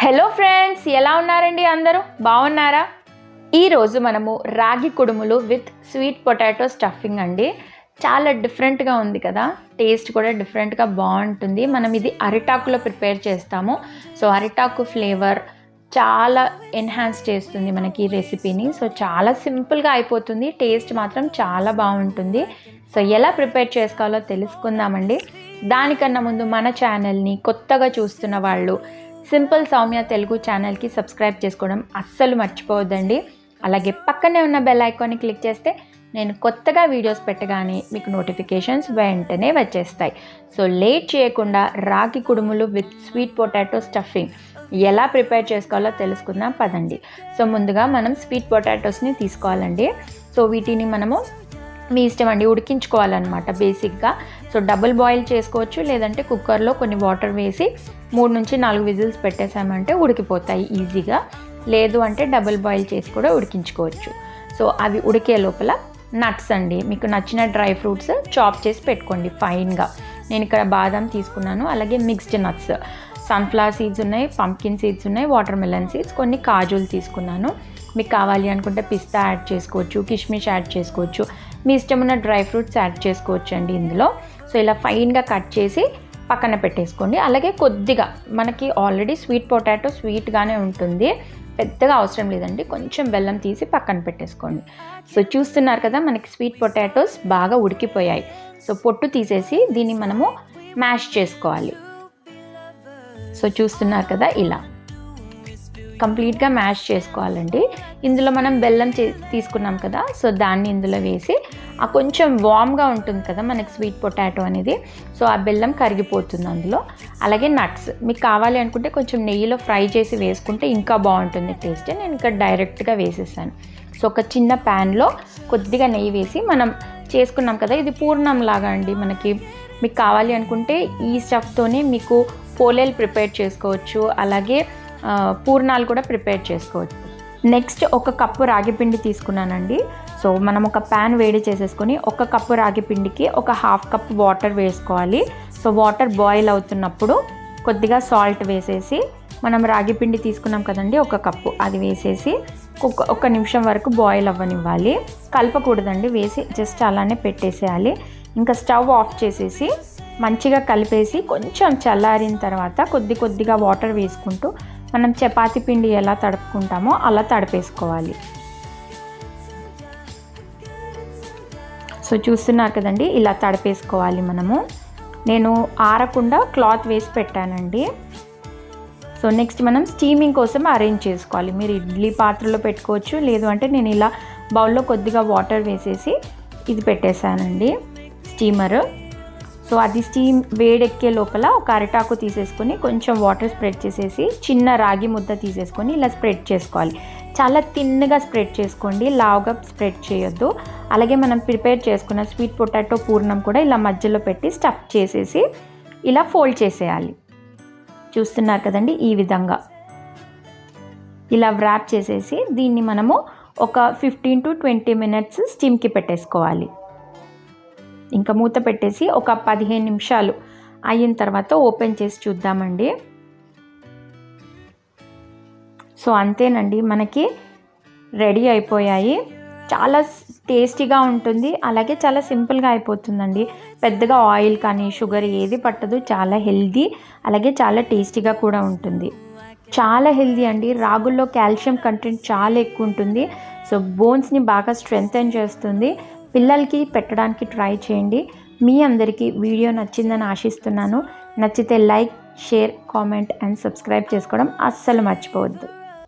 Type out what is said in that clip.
Hello friends ఎలా ఉన్నారండి అందరూ? బాగున్నారా? ఈరోజు మనము రాగి కుడుములు విత్ స్వీట్ పొటాటో స్టఫింగ్ అండి. చాలా డిఫరెంట్గా ఉంది కదా? టేస్ట్ కూడా డిఫరెంట్గా బాగుంటుంది. మనం ఇది అరిటాకులో ప్రిపేర్ చేస్తాము. సో అరిటాకు ఫ్లేవర్ చాలా ఎన్హాన్స్ చేస్తుంది మనకి ఈ రెసిపీని సో చాలా సింపుల్గా అయిపోతుంది. టేస్ట్ మాత్రం చాలా బాగుంటుంది. సో ఎలా ప్రిపేర్ చేసుకోవాలో తెలుసుకుందామండి. దానికన్నా ముందు మన ఛానల్ని కొత్తగా చూస్తున్న వాళ్ళు సింపుల్ సౌమ్య తెలుగు ఛానల్కి సబ్స్క్రైబ్ చేసుకోవడం అస్సలు మర్చిపోవద్దండి. అలాగే పక్కనే ఉన్న బెల్ ఐకాన్ని క్లిక్ చేస్తే నేను కొత్తగా వీడియోస్ పెట్టగానే మీకు నోటిఫికేషన్స్ వెంటనే వచ్చేస్తాయి. సో లేట్ చేయకుండా ragi kudumulu with sweet potato stuffing ఎలా ప్రిపేర్ చేసుకోవాలో తెలుసుకుందాం పదండి. సో ముందుగా మనం స్వీట్ పొటాటోస్ని తీసుకోవాలండి. సో వీటిని మనము మీ ఇష్టం అండి ఉడికించుకోవాలన్నమాట బేసిక్గా. సో డబుల్ బాయిల్ చేసుకోవచ్చు లేదంటే కుక్కర్లో కొన్ని వాటర్ వేసి మూడు నుంచి నాలుగు విజిల్స్ పెట్టేసామంటే ఉడికిపోతాయి ఈజీగా. లేదు అంటే డబుల్ బాయిల్ చేసి కూడా ఉడికించుకోవచ్చు. సో అవి ఉడికే లోపల నట్స్ అండి. మీకు నచ్చిన డ్రై ఫ్రూట్స్ చాప్ చేసి పెట్టుకోండి ఫైన్గా. నేను ఇక్కడ బాదం తీసుకున్నాను అలాగే మిక్స్డ్ నట్స్. సన్ఫ్లవర్ సీడ్స్ ఉన్నాయి పంకిన్ సీడ్స్ ఉన్నాయి వాటర్ మెలన్ సీడ్స్ కొన్ని కాజులు తీసుకున్నాను. మీకు కావాలి అనుకుంటే పిస్తా యాడ్ చేసుకోవచ్చు కిష్మిష్ యాడ్ చేసుకోవచ్చు. మీ ఇష్టం ఉన్న డ్రై ఫ్రూట్స్ యాడ్ చేసుకోవచ్చు అండి ఇందులో. సో ఇలా ఫైన్గా కట్ చేసి పక్కన పెట్టేసుకోండి. అలాగే కొద్దిగా మనకి ఆల్రెడీ స్వీట్ పొటాటో స్వీట్గానే ఉంటుంది. పెద్దగా అవసరం లేదండి. కొంచెం బెల్లం తీసి పక్కన పెట్టేసుకోండి. సో చూస్తున్నారు కదా మనకి స్వీట్ పొటాటోస్ బాగా ఉడికిపోయాయి. సో పొట్టు తీసేసి దీన్ని మనము మ్యాష్ చేసుకోవాలి. సో చూస్తున్నారు కదా ఇలా. కంప్లీట్గా మ్యాష్ చేసుకోవాలండి. ఇందులో మనం బెల్లం తీసుకున్నాం కదా సో దాన్ని ఇందులో వేసి ఆ కొంచెం వామ్గా ఉంటుంది కదా మనకి స్వీట్ పొటాటో అనేది. సో ఆ బెల్లం కరిగిపోతుంది అందులో. అలాగే నట్స్ మీకు కావాలి అనుకుంటే కొంచెం నెయ్యిలో ఫ్రై చేసి వేసుకుంటే ఇంకా బాగుంటుంది టేస్ట్ నేను ఇక్కడ డైరెక్ట్గా వేసేసాను. సో ఒక చిన్న ప్యాన్లో కొద్దిగా నెయ్యి వేసి మనం చేసుకున్నాం కదా ఇది పూర్ణం లాగా అండి మనకి. మీకు కావాలి అనుకుంటే ఈ స్టఫ్తోనే మీకు పోలేలు ప్రిపేర్ చేసుకోవచ్చు. అలాగే పూర్ణాలు కూడా ప్రిపేర్ చేసుకోవచ్చు. నెక్స్ట్ ఒక కప్పు రాగి పిండి తీసుకున్నానండి. సో మనం ఒక ప్యాన్ వేడి చేసేసుకొని ఒక కప్పు రాగి పిండికి ఒక హాఫ్ కప్ వాటర్ వేసుకోవాలి. సో వాటర్ బాయిల్ అవుతున్నప్పుడు కొద్దిగా సాల్ట్ వేసేసి మనం రాగి పిండి తీసుకున్నాం కదండి ఒక కప్పు అది వేసేసి ఒక ఒక నిమిషం వరకు బాయిల్ అవ్వనివ్వాలి. కలపకూడదండి వేసి జస్ట్ అలానే పెట్టేసేయాలి. ఇంకా స్టవ్ ఆఫ్ చేసేసి మంచిగా కలిపేసి కొంచెం చల్లారిన తర్వాత కొద్ది కొద్దిగా వాటర్ వేసుకుంటూ మనం చపాతీ పిండి ఎలా తడుపుకుంటామో అలా తడిపేసుకోవాలి. సో చూస్తున్నారు కదండి ఇలా తడిపేసుకోవాలి మనము. నేను ఆరకుండా క్లాత్ వేసి పెట్టానండి. సో నెక్స్ట్ మనం స్టీమింగ్ కోసం అరేంజ్ చేసుకోవాలి. మీరు ఇడ్లీ పాత్రలో పెట్టుకోవచ్చు లేదు అంటే నేను ఇలా బౌల్లో కొద్దిగా వాటర్ వేసేసి ఇది పెట్టేశానండి స్టీమర్. సో అది స్టీమ్ వేడెక్కే లోపల ఒక అరిటాకు తీసేసుకొని కొంచెం వాటర్ స్ప్రెడ్ చేసేసి చిన్న రాగి ముద్ద తీసేసుకొని ఇలా స్ప్రెడ్ చేసుకోవాలి. చాలా తిన్నగా స్ప్రెడ్ చేసుకోండి. లావుగా స్ప్రెడ్ చేయొద్దు. అలాగే మనం ప్రిపేర్ చేసుకున్న స్వీట్ పొటాటో పూర్ణం కూడా ఇలా మధ్యలో పెట్టి స్టఫ్ చేసేసి ఇలా ఫోల్డ్ చేసేయాలి. చూస్తున్నారు కదండి ఈ విధంగా. ఇలా వ్రాప్ చేసేసి దీన్ని మనము ఒక ఫిఫ్టీన్ టు ట్వంటీ మినిట్స్ స్టీమ్కి పెట్టేసుకోవాలి. ఇంకా మూత పెట్టేసి ఒక పదిహేను నిమిషాలు అయిన తర్వాత ఓపెన్ చేసి చూద్దామండి. సో అంతేనండి మనకి రెడీ అయిపోయాయి. చాలా టేస్టీగా ఉంటుంది అలాగే చాలా సింపుల్గా అయిపోతుందండి. పెద్దగా ఆయిల్ కానీ షుగర్ ఏది పట్టదు చాలా హెల్దీ అలాగే చాలా టేస్టీగా కూడా ఉంటుంది. చాలా హెల్దీ అండి రాగుల్లో కాల్షియం కంటెంట్ చాలా ఎక్కువ ఉంటుంది. సో బోన్స్ని బాగా స్ట్రెంగ్తన్ చేస్తుంది. పిల్లలకి పెట్టడానికి ట్రై చేయండి. మీ అందరికీ వీడియో నచ్చిందని ఆశిస్తున్నాను. నచ్చితే like share comment and subscribe చేసుకోవడం అస్సలు మర్చిపోవద్దు.